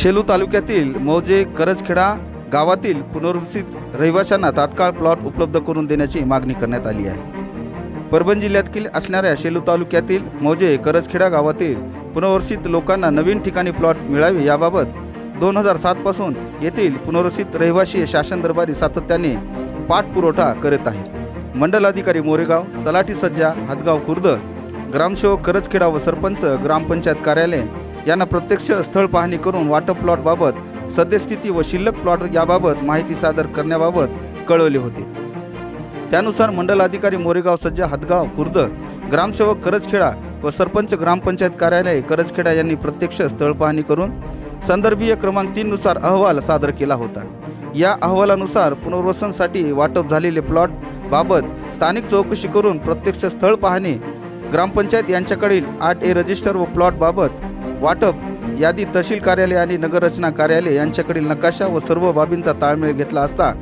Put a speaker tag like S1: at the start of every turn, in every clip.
S1: शेलू तालुक्यातील मौजे करजखेडा गावातील पुनर्वसित रहिवाशांना तात्काळ प्लॉट उपलब्ध करून देण्याची मागणी करण्यात आली आहे. परभणी जिल्ह्यातील असणाऱ्या शेलू तालुक्यातील मौजे करजखेडा गावातील पुनर्वसित लोकांना नवीन ठिकाणी प्लॉट मिळावे याबाबत दोन हजार सातपासून येथील पुनर्वसित रहिवासी शासन दरबारी सातत्याने पाठपुरवठा करत आहेत. मंडल अधिकारी मोरेगाव तलाठी सज्जा हातगाव खुर्द ग्रामसेवक करजखेडा व सरपंच ग्रामपंचायत कार्यालय यांना प्रत्यक्ष स्थळ पाहणी करून वाटप प्लॉटबाबत सद्यस्थिती व शिल्लक प्लॉट याबाबत माहिती सादर करण्याबाबत कळवले होते. त्यानुसार मंडल अधिकारी मोरेगाव सज्जा हदगाव खुर्द ग्रामसेवक करजखेडा व सरपंच ग्रामपंचायत कार्यालय करजखेडा यांनी प्रत्यक्ष स्थळ पाहणी करून संदर्भीय क्रमांक तीननुसार अहवाल सादर केला होता. या अहवालानुसार पुनर्वसनसाठी वाटप झालेले प्लॉट बाबत स्थानिक चौकशी करून प्रत्यक्ष स्थळ पाहणी ग्रामपंचायत यांच्याकडील आठ ए रजिस्टर व प्लॉट बाबत वाटप यादी तहसील कार्यालय आणि नगररचना कार्यालय यांच्याकडील नकाशा व सर्व बाबींचा ताळमेळ घेतला असता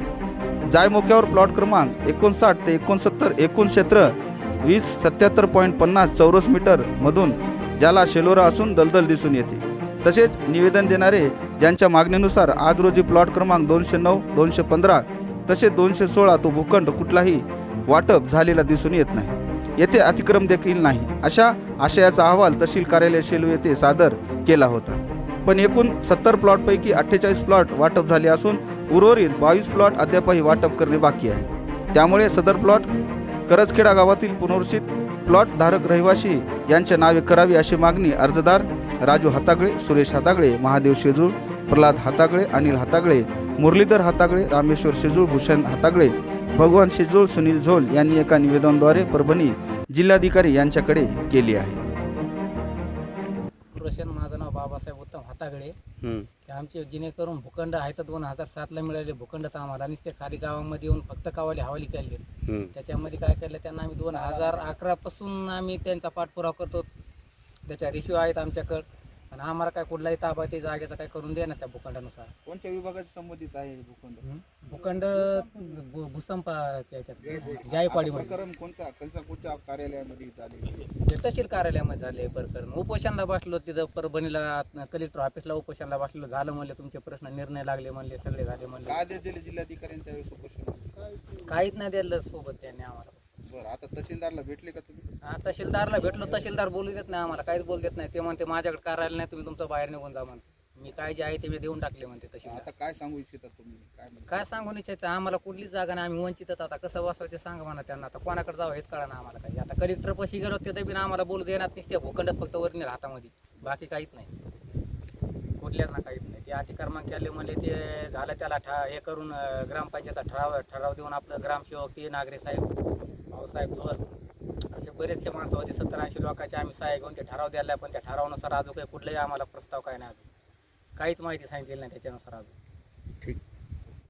S1: जायमोक्यावर प्लॉट क्रमांक एकोणसाठ ते एकोणसत्तर एकूण क्षेत्र वीस सत्याहत्तर पॉईंट पन्नास चौरस मीटर मधून ज्याला शेलोरा असून दलदल दिसून येते. तसेच निवेदन देणारे ज्यांच्या मागणीनुसार आज रोजी प्लॉट क्रमांक दोनशे नऊ दोनशे पंधरा तसेच दोनशे सोळा तो भूखंड कुठलाही वाटप झालेला दिसून येत नाही. येथे अतिक्रम देखील नाही. अशा आशयाचा अहवाल तहसील कार्यालय शेलू येथे सादर केला होता. पण एकूण सत्तर प्लॉटपैकी अठ्ठेचाळीस प्लॉट वाटप झाले असून उर्वरित बावीस प्लॉट अद्यापही वाटप करणे बाकी आहे. त्यामुळे सदर प्लॉट करजखेडा गावातील पुनर्वसित प्लॉट धारक रहिवासी यांच्या नावे करावी अशी मागणी अर्जदार राजू हातागळे सुरेश हातागळे महादेव शेजूळ प्रल्हाद हातागळे अनिल हातागळे मुरलीधर हातागळे रामेश्वर शेजूळ भूषण हातागळे भगवान शेजूळ सुनील झोल यांनी एका निवेदनाद्वारे परभणी जिल्हाधिकारी यांच्याकडे केली आहे.
S2: रोशन माझं नाव बाबासाहेब उत्तम हातागडे आमचे जेणेकरून भूखंड आहे तर दोन हजार सातला मिळाले भूखंड तर आम्हाला आणि ते खाली गावामध्ये येऊन फक्त कावाले हवाली केले. त्याच्यामध्ये काय केलं त्यांना आम्ही दोन हजार अकरापासून आम्ही त्यांचा पाठपुरावा करतो. त्याच्या रेशिओ आहेत आमच्याकडं. आणि आम्हाला काय कुठलाही ताबा ते जागेचा काय करून दे ना त्या भूखंडानुसार.
S1: कोणत्या विभागाशी संबंधित आहे भूखंड?
S2: भूखंड भू- भूसंपाच्या याच्यात. जायकवाडीमध्ये.
S1: प्रकरण कोणत्या कोणत्या कोणत्या कार्यालयामध्ये झाले?
S2: ते तहसील कार्यालयामध्ये झाले प्रकरण. उपोषणला बसलो तिथं परभणीला कलेक्टर ऑफिसला उपोषणला बसलो. झालं म्हणले तुमचे प्रश्न निर्णय लागले म्हणले सगळे झाले म्हणले.
S1: काय आदेश दिले उपोषण?
S2: काहीच नाही दिलं सोबत त्यांनी आम्हाला.
S1: बरं आता तहसीलदारला भेटले का तुम्ही?
S2: हा, तहसीलदारला भेटलो तहसीलदार बोलू देत नाही आम्हाला काहीच बोलू देत नाही. ते म्हणते माझ्याकडे कार्यालय नाही तुम्ही तुमचं बाहेर निघून जा म्हणते. मी काय जे आहे ते मी देऊन टाकले म्हणते तहसीलदार.
S1: आता काय सांगू इच्छिता तुम्ही? काय म्हणता?
S2: काय सांगून इच्छायचं आम्हाला कुठलीच जागा नाही आम्ही वंचितच आता. कसं बसवायचं सांगा म्हणा त्यांना. आता कोणाकडे जावं हेच कळा ना आम्हाला काही. आता कलेक्टर पशी गेलो ते बी आम्हाला बोलू देणार नसते भूखंडात फक्त वरणी हातामध्ये. बाकी काहीच नाही. कुठल्याच ना काहीच नाही. ते अतिक्रमांक केले म्हणजे ते झालं त्याला ठा हे करून अं, ग्रामपंचायतचा ठराव ठराव देऊन आपलं ग्रामसेवक ते नागरे साहेब. भाऊसाहेब जोर असे बरेचसे माणसं होते सत्तर ऐंशी लोकांचे आम्ही सहाय्य घेऊन ते ठराव द्यायला पण त्या ठरावानुसार अजून काही कुठलाही आम्हाला प्रस्ताव काय नाही अजून. काहीच माहिती सांगितलेली नाही त्याच्यानुसार अजून.
S1: ठीक.